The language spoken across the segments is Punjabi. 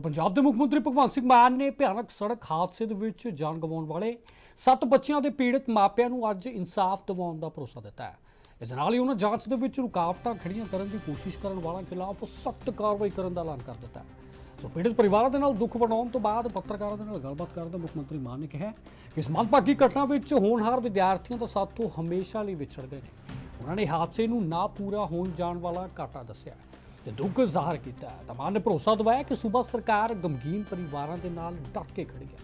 ਔਰ ਪੰਜਾਬ ਦੇ ਮੁੱਖ ਮੰਤਰੀ ਭਗਵੰਤ ਸਿੰਘ ਮਾਨ ਨੇ ਭਿਆਨਕ ਸੜਕ ਹਾਦਸੇ ਦੇ ਵਿੱਚ ਜਾਨ ਗਵਾਉਣ ਵਾਲੇ 7 ਬੱਚਿਆਂ ਦੇ ਪੀੜਤ ਮਾਪਿਆਂ ਨੂੰ ਅੱਜ ਇਨਸਾਫ ਦਿਵਾਉਣ ਦਾ ਭਰੋਸਾ ਦਿੱਤਾ ਹੈ। ਇਸ ਨਾਲ ਹੀ ਉਹਨਾਂ ਜਾਂਚ ਦੇ ਵਿੱਚ ਰੁਕਾਵਟਾਂ ਖੜੀਆਂ ਕਰਨ ਦੀ ਕੋਸ਼ਿਸ਼ ਕਰਨ ਵਾਲਿਆਂ ਖਿਲਾਫ ਸਖਤ ਕਾਰਵਾਈ ਕਰਨ ਦਾ ਐਲਾਨ ਕਰ ਦਿੱਤਾ ਹੈ। ਸੋ ਪੀੜਤ ਪਰਿਵਾਰਾਂ ਦੇ ਨਾਲ ਦੁੱਖ ਵੰਡਾਉਣ ਤੋਂ ਬਾਅਦ ਪੱਤਰਕਾਰਾਂ ਦੇ ਨਾਲ ਗੱਲਬਾਤ ਕਰਦੇ ਮੁੱਖ ਮੰਤਰੀ ਮਾਨ ਨੇ ਕਿਹਾ ਕਿ ਇਸ ਮੰਦਭਾਗੀ ਘਟਨਾ ਵਿੱਚ ਹੋਣਹਾਰ ਵਿਦਿਆਰਥੀਆਂ ਦਾ ਸਾਥੋਂ ਹਮੇਸ਼ਾ ਲਈ ਵਿਛੜ ਗਏ ਨੇ। ਉਹਨਾਂ ਨੇ ਹਾਦਸੇ ਨੂੰ ਨਾ ਪੂਰਾ ਹੋਣ ਜਾਣ ਵਾਲਾ ਘਾਟਾ ਦੱਸਿਆ ਹੈ। ਤੇ ਦੁੱਖ ਜ਼ਾਹਰ ਕੀਤਾ ਹੈ। ਤਾਂ ਮਾਨ ਨੇ ਭਰੋਸਾ ਦਿਵਾਇਆ ਕਿ ਸੂਬਾ ਸਰਕਾਰ ਗਮਗੀਨ ਪਰਿਵਾਰਾਂ ਦੇ ਨਾਲ ਡਟ ਕੇ ਖੜੀ ਹੈ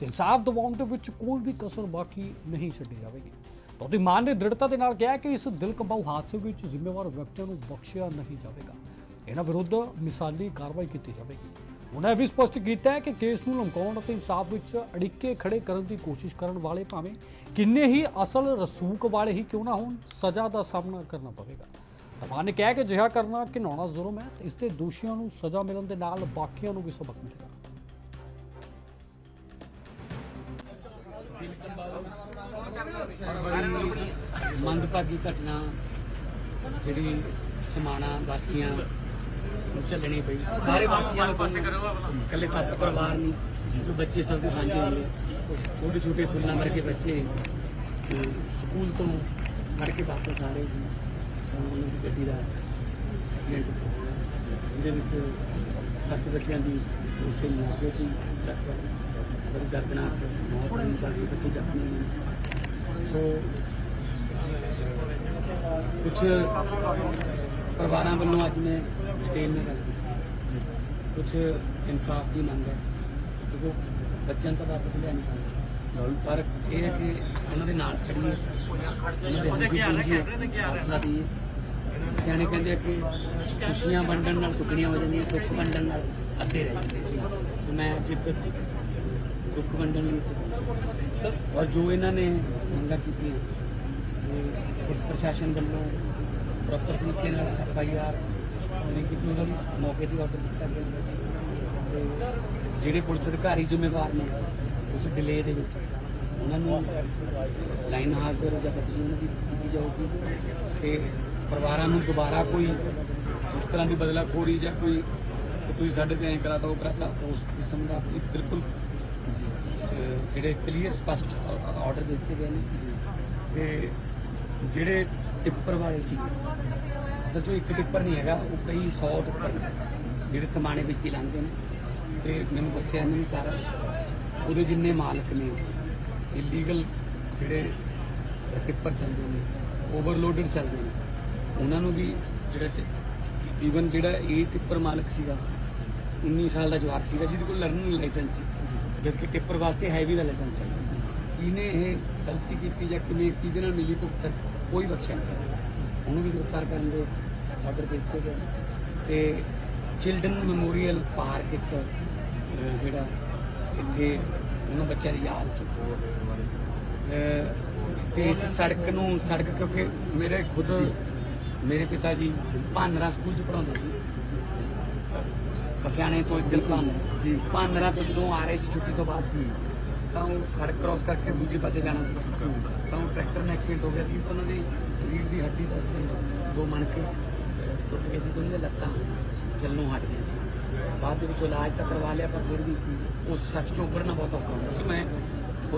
ਤੇ ਇਨਸਾਫ ਦਿਵਾਉਣ ਦੇ ਵਿੱਚ ਕੋਈ ਵੀ ਕਸਰ ਬਾਕੀ ਨਹੀਂ ਛੱਡੀ ਜਾਵੇਗੀ। ਤਾਂ ਉਹਦੀ ਮਾਨ ਨੇ ਦ੍ਰਿੜਤਾ ਦੇ ਨਾਲ ਕਿਹਾ ਕਿ ਇਸ ਦਿਲ ਕੰਬਾਊ ਹਾਦਸੇ ਵਿੱਚ ਜ਼ਿੰਮੇਵਾਰ ਵਿਅਕਤੀਆਂ ਨੂੰ ਬਖਸ਼ਿਆ ਨਹੀਂ ਜਾਵੇਗਾ। ਇਹਨਾਂ ਵਿਰੁੱਧ ਮਿਸਾਲੀ ਕਾਰਵਾਈ ਕੀਤੀ ਜਾਵੇਗੀ। ਉਹਨਾਂ ਇਹ ਵੀ ਸਪਸ਼ਟ ਕੀਤਾ ਹੈ ਕਿ ਕੇਸ ਨੂੰ ਲਮਕਾਉਣ ਅਤੇ ਇਨਸਾਫ ਵਿੱਚ ਅੜਿੱਕੇ ਖੜੇ ਕਰਨ ਦੀ ਕੋਸ਼ਿਸ਼ ਕਰਨ ਵਾਲੇ ਭਾਵੇਂ ਕਿੰਨੇ ਹੀ ਅਸਲ ਰਸੂਕ ਵਾਲੇ ਹੀ ਕਿਉਂ ਨਾ ਹੋਣ, ਸਜ਼ਾ ਦਾ ਸਾਹਮਣਾ ਕਰਨਾ ਪਵੇਗਾ। ਰਮਾਨ ਨੇ ਕਿਹਾ ਕਿ ਅਜਿਹਾ ਕਰਨਾ ਘਿਨਾਉਣਾ ਜ਼ੁਲਮ ਹੈ ਤੇ ਇਸ ਦੇ ਦੋਸ਼ੀਆਂ ਨੂੰ ਸਜ਼ਾ ਮਿਲਣ ਦੇ ਨਾਲ ਬਾਕੀਆਂ ਨੂੰ ਵੀ ਸਬਕ ਮਿਲੇਗਾ। ਮੰਦਭਾਗੀ ਘਟਨਾ ਜਿਹੜੀ ਸਮਾਣਾ ਵਾਸੀਆਂ ਨੂੰ ਝੱਲਣੀ ਪਈ। ਸਾਰੇ ਵਾਸੀਆਂ ਨੂੰ ਇਕੱਲੇ ਸੱਤ ਪਰਿਵਾਰ ਨਹੀਂ ਜੋ ਬੱਚੇ ਸਭ ਦੇ ਸਾਂਝੇ ਹੁੰਦੇ ਛੋਟੇ ਛੋਟੇ ਫੁੱਲਾਂ ਵਰਗੇ ਬੱਚੇ ਸਕੂਲ ਤੋਂ ਪੜ੍ਹ ਕੇ ਵਾਪਸ ਆ ਰਹੇ ਸੀ। ਉਹਨਾਂ ਦੀ ਗੱਡੀ ਦਾ ਐਕਸੀਡੈਂਟ ਜਿਹਦੇ ਵਿੱਚ ਸੱਤ ਬੱਚਿਆਂ ਦੀ ਉਸੇ ਮੌਕੇ ਤੇ ਹੀ ਬੜੀ ਦਰਦਨਾਕ ਮੌਤ ਹੋਈ। ਬਾਕੀ ਬੱਚੇ ਜ਼ਖਮੀ ਨੇ ਸੋ ਕੁਝ ਪਰਿਵਾਰਾਂ ਵੱਲੋਂ ਅੱਜ ਮੈਂ ਡਿਟੇਲ ਨਾਲ ਗੱਲ ਕੀਤੀ। ਕੁਝ ਇਨਸਾਫ ਦੀ ਮੰਗ ਹੈ। ਕਿਉਂਕਿ ਬੱਚਿਆਂ ਤੋਂ ਵਾਪਸ ਲਿਆ ਨਹੀਂ ਸਕਦਾ। ਪਰ ਇਹ ਹੈ ਕਿ ਉਹਨਾਂ ਦੇ ਨਾਲ ਖੜੀਏ ਉਹਨਾਂ ਦੇ ਹੰਝੂ ਪੂੰਝੀਏ ਹੌਸਲਾ ਦੀਏ ਸਿਆਣੇ ਕਹਿੰਦੇ ਆ ਕਿ ਖੁਸ਼ੀਆਂ ਵੰਡਣ ਨਾਲ ਟੁਕੜੀਆਂ ਹੋ ਜਾਂਦੀਆਂ ਦੁੱਖ ਵੰਡਣ ਨਾਲ ਅੱਧੇ ਰਹਿ ਜਾਂਦੇ ਸੋ ਮੈਂ ਅੱਜ ਇੱਕ ਦੁੱਖ ਵੰਡਣ ਲਈ ਔਰ ਜੋ ਇਹਨਾਂ ਨੇ ਮੰਗਾਂ ਕੀਤੀਆਂ ਪੁਲਿਸ ਪ੍ਰਸ਼ਾਸਨ ਵੱਲੋਂ ਪ੍ਰੋਪਰ ਤਰੀਕੇ ਨਾਲ ਐਫ ਆਈ ਆਰ ਨਹੀਂ ਕੀਤੀ ਉਹਨਾਂ ਦੀ ਮੌਕੇ ਤੇ ਆਰਡਰ ਦਿੱਤਾ ਗਿਆ। ਜਿਹੜੇ ਪੁਲਿਸ ਅਧਿਕਾਰੀ ਜ਼ਿੰਮੇਵਾਰ ਨੇ ਉਸ ਡਿਲੇ ਦੇ ਵਿੱਚ ਉਹਨਾਂ ਨੂੰ ਲਾਈਨ ਹਾਜ਼ਰ ਜਾਂ ਬਦਲੀ ਉਹਨਾਂ ਦੀ ਕੀਤੀ ਜਾਊਗੀ ਤੇ ਪਰਿਵਾਰਾਂ ਨੂੰ ਦੁਬਾਰਾ ਕੋਈ ਇਸ ਤਰ੍ਹਾਂ ਦੀ ਬਦਲਾਖੋਰੀ ਜਾਂ ਕੋਈ ਤੁਸੀਂ ਸਾਡੇ ਤੇ ਐਂ ਕਰਾਤਾ ਉਹ ਕਰਾਤਾ, ਉਸ ਕਿਸਮ ਦਾ ਇਹ ਬਿਲਕੁਲ ਜਿਹੜੇ ਕਲੀਅਰ ਸਪਸ਼ਟ ਆਰਡਰ ਦਿੱਤੇ ਗਏ ਨੇ। ਤੇ ਜਿਹੜੇ ਟਿੱਪਰ ਵਾਲੇ ਸੀ, ਅਸਲ 'ਚੋਂ ਇੱਕ ਟਿੱਪਰ ਨਹੀਂ ਹੈਗਾ, ਉਹ ਕਈ 100 ਟਿੱਪਰ ਨੇ ਜਿਹੜੇ ਸਮਾਣੇ ਵਿੱਚ ਦੀ ਲੰਘਦੇ ਨੇ। ਤੇ ਮੈਨੂੰ ਦੱਸਿਆ ਇਹਨਾਂ ਨੇ ਸਾਰਾ। ਉਹਦੇ ਜਿੰਨੇ ਮਾਲਕ ਨੇ ਇਲੀਗਲ ਜਿਹੜੇ ਟਿੱਪਰ ਚੱਲਦੇ ਨੇ ਓਵਰਲੋਡਡ ਚੱਲਦੇ ਨੇ ਉਹਨਾਂ ਨੂੰ ਵੀ ਜਿਹੜਾ ਈਵਨ ਜਿਹੜਾ ਇਹ ਟਿੱਪਰ ਮਾਲਕ ਸੀਗਾ 19 ਸਾਲ ਦਾ ਜਵਾਕ ਸੀਗਾ ਜਿਹਦੇ ਕੋਲ ਲਰਨਿੰਗ ਲਾਇਸੈਂਸ ਸੀ। ਜਦਕਿ ਟਿੱਪਰ ਵਾਸਤੇ ਹੈਵੀ ਦਾ ਲਾਇਸੈਂਸ ਚਾਹੀਦਾ ਕਿਹਨੇ ਇਹ ਗਲਤੀ ਕੀਤੀ ਜਾਂ ਕਿਵੇਂ ਕਿਹਦੇ ਨਾਲ ਮਿਲੀ ਭੁਗਤ ਕੋਈ ਬਖਸ਼ਿਆ ਨਹੀਂ। ਉਹਨੂੰ ਵੀ ਗ੍ਰਿਫਤਾਰ ਕਰਨ ਦੇ ਆਰਡਰ ਦਿੱਤੇ ਗਏ। ਤੇ ਚਿਲਡਰਨ ਮੈਮੋਰੀਅਲ ਪਾਰਕ ਇੱਕ ਜਿਹੜਾ ਇੱਥੇ ਉਹਨਾਂ ਬੱਚਿਆਂ ਦੀ ਯਾਦ ਚ ਤੇ ਇਸ ਸੜਕ ਨੂੰ ਸੜਕ ਕਿਉਂਕਿ ਮੇਰੇ ਖੁਦ ਮੇਰੇ ਪਿਤਾ ਜੀ ਭਾਨਰਾ ਸਕੂਲ ਚ ਪੜਾਉਂਦੇ ਸੀ। ਪਸਿਆਣੇ ਤੋਂ ਭਾਨ ਜੀ। ਭਾਨਰਾ ਤੋਂ ਜਦੋਂ ਆ ਰਹੇ ਸੀ ਛੁੱਟੀ ਤੋਂ ਬਾਅਦ ਤਾਂ ਉਹ ਸੜਕ ਕ੍ਰਾਸ ਕਰਕੇ ਦੂਜੇ ਪਾਸੇ ਜਾਣਾ ਸੀ। ਤਾਂ ਉਹ ਟਰੈਕਟਰ ਨਾਲ ਐਕਸੀਡੈਂਟ ਹੋ ਗਿਆ ਸੀ। ਤਾਂ ਉਹਨਾਂ ਦੀ ਰੀੜ ਦੀ ਹੱਡੀ ਦਾ ਦੋ ਮਣਕੇ ਟੁੱਟ ਗਏ ਸੀ ਦੋਨੇ ਲੱਤਾਂ। ਚੱਲਣੋਂ ਹਟ ਗਏ ਸੀ। ਬਾਅਦ ਦੇ ਵਿੱਚ ਉਹ ਇਲਾਜ ਤਾਂ ਕਰਵਾ ਲਿਆ ਪਰ ਫਿਰ ਵੀ ਉਸ ਸੜਕ ਚੋਂ ਉੱਪਰਨਾ ਬਹੁਤ ਔਖਾ ਹੁੰਦਾ ਸੀ। ਮੈਂ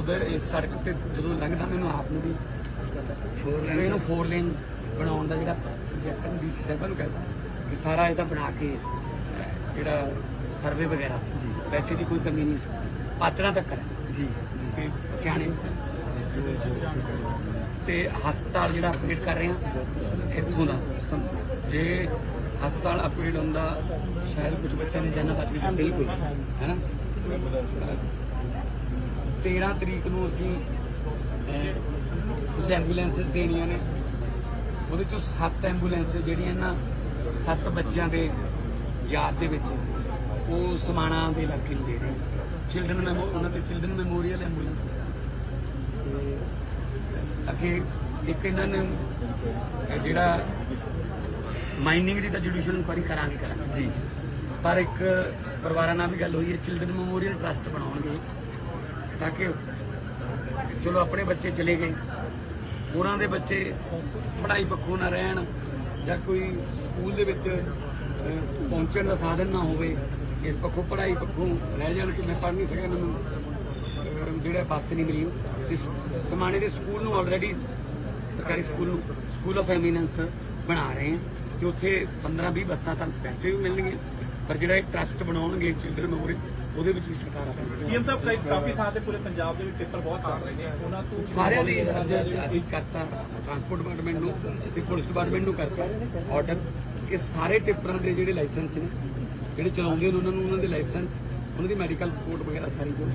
ਉਧਰ ਇਸ ਸੜਕ ਤੇ ਜਦੋਂ ਲੰਘਦਾ ਮੈਨੂੰ ਆਪ ਨੂੰ ਵੀ ਇਹਨੂੰ ਫੋਰ ਲੇਨ ਬਣਾਉਣ ਦਾ ਜਿਹੜਾ ਪ੍ਰੋਜੈਕਟ ਨੂੰ ਡੀਸੀ ਸਾਹਿਬਾਂ ਨੂੰ ਕਹਿੰਦਾ ਕਿ ਸਾਰਾ ਇਹ ਤਾਂ ਬਣਾ ਕੇ ਜਿਹੜਾ ਸਰਵੇ ਵਗੈਰਾ ਪੈਸੇ ਦੀ ਕੋਈ ਕਮੀ ਨਹੀਂ ਸੀ। ਪਾਤਰਾਂ ਤੱਕ ਕਰਾਂ ਜੀ ਤੇ ਸਿਆਣੇ ਤੇ ਹਸਪਤਾਲ ਜਿਹੜਾ ਅਪਡੇਟ ਕਰ ਰਹੇ ਆ ਇੱਥੋਂ ਦਾ ਜੇ ਹਸਪਤਾਲ ਅਪਡੇਟ ਹੁੰਦਾ, ਸ਼ਾਇਦ ਕੁਝ ਬੱਚਿਆਂ ਦੀ ਜਾਨਾਂ ਬਚ ਵੀ ਸਕਦੀ ਬਿਲਕੁਲ ਹੈਨਾ 13 ਤਰੀਕ ਨੂੰ ਅਸੀਂ ਕੁਝ ਐਂਬੂਲੈਂਸਸ ਦੇਣੀਆਂ ਨੇ। ਉਹਦੇ ਚੋਂ 7 ਐਂਬੂਲੈਂਸ ਜਿਹੜੀਆਂ ਨਾ 7 ਬੱਚਿਆਂ ਦੇ ਯਾਦ ਦੇ ਵਿੱਚ, ਉਹ ਸਮਾਣਾ ਦੇ ਇਲਾਕੇ ਨੂੰ ਦੇ ਰਹੇ ਚਿਲਡਰਨ ਮੈਮੋ ਉਹਨਾਂ ਦੇ ਚਿਲਡਰਨ ਮੈਮੋਰੀਅਲ ਐਂਬੂਲੈਂਸ ਤੇ ਅਖੇ, ਇੱਕ ਇਹਨਾਂ ਨੇ ਜਿਹੜਾ ਮਾਈਨਿੰਗ ਦੀ ਤਾਂ ਜੁਡੀਸ਼ੀਅਲ ਇਨਕੁਆਰੀ ਕਰਾਂਗੇ ਕਰਾਂਗੇ। ਜੀ। ਪਰ ਇੱਕ ਪਰਿਵਾਰਾਂ ਨਾਲ ਵੀ ਗੱਲ ਹੋਈ ਹੈ ਚਿਲਡਰਨ ਮੈਮੋਰੀਅਲ ਟਰਸਟ ਬਣਾਉਣਗੇ। ਤਾਂ ਕਿ ਚਲੋ ਆਪਣੇ ਬੱਚੇ ਚਲੇ ਗਏ। ਹੋਰਾਂ ਦੇ ਬੱਚੇ ਪੜ੍ਹਾਈ ਪੱਖੋਂ ਨਾ ਰਹਿਣ ਜਾਂ ਕੋਈ ਸਕੂਲ ਦੇ ਵਿੱਚ ਪਹੁੰਚਣ ਦਾ ਸਾਧਨ ਨਾ ਹੋਵੇ ਇਸ ਪੱਖੋਂ ਪੜ੍ਹਾਈ ਪੱਖੋਂ ਰਹਿ ਜਾਣ ਕਿ ਮੈਂ ਪੜ੍ਹ ਨਹੀਂ ਸਕਿਆ ਮੈਨੂੰ ਜਿਹੜਾ ਬੱਸ ਨਹੀਂ ਮਿਲੀ। ਇਸ ਸਮਾਣੇ ਦੇ ਸਕੂਲ ਨੂੰ ਆਲਰੇਡੀ ਸਰਕਾਰੀ ਸਕੂਲ ਨੂੰ ਸਕੂਲ ਆਫ ਐਮੀਨੈਂਸ ਬਣਾ ਰਹੇ ਹਾਂ। ਤੇ ਉੱਥੇ 15 20 ਬੱਸਾਂ ਤਾਂ ਪੈਸੇ ਵੀ ਮਿਲਣਗੇ ਪਰ ਜਿਹੜਾ ਇਹ ਟਰਸਟ ਬਣਾਉਣਗੇ ਚਿਲਡਰਨ ਮੈਮੋਰੀ ਉਹਦੇ ਵਿੱਚ ਵੀ ਸਰਕਾਰ ਆਪਣੀ ਸੀਐਮ ਸਾਹਿਬ ਕਈ- ਕਾਫੀ ਥਾਂ ਤੇ ਪੂਰੇ ਪੰਜਾਬ ਦੇ ਵਿੱਚ ਪੇਪਰ ਬਹੁਤ ਚੱਲ ਰਹੇ ਨੇ ਉਹਨਾਂ ਤੋਂ ਸਾਰਿਆਂ ਦੀ ਅੱਜ ਅਸੀਂ ਕਰਤਾ ਟਰਾਂਸਪੋਰਟ ਡਿਪਾਰਟਮੈਂਟ ਨੂੰ ਤੇ ਪੁਲਿਸ ਡਿਪਾਰਟਮੈਂਟ ਨੂੰ ਕਰਤਾ ਆਰਡਰ ਕਿ ਸਾਰੇ ਟਿੱਪਰਾਂ ਦੇ ਜਿਹੜੇ ਲਾਇਸੈਂਸ ਨੇ ਜਿਹੜੇ ਚਲਾਉਂਦੇ ਨੇ ਉਹਨਾਂ ਨੂੰ ਉਹਨਾਂ ਦੇ ਲਾਇਸੈਂਸ ਉਹਨਾਂ ਦੀ ਮੈਡੀਕਲ ਰਿਪੋਰਟ ਵਗੈਰਾ ਸਾਰੀ ਜੋ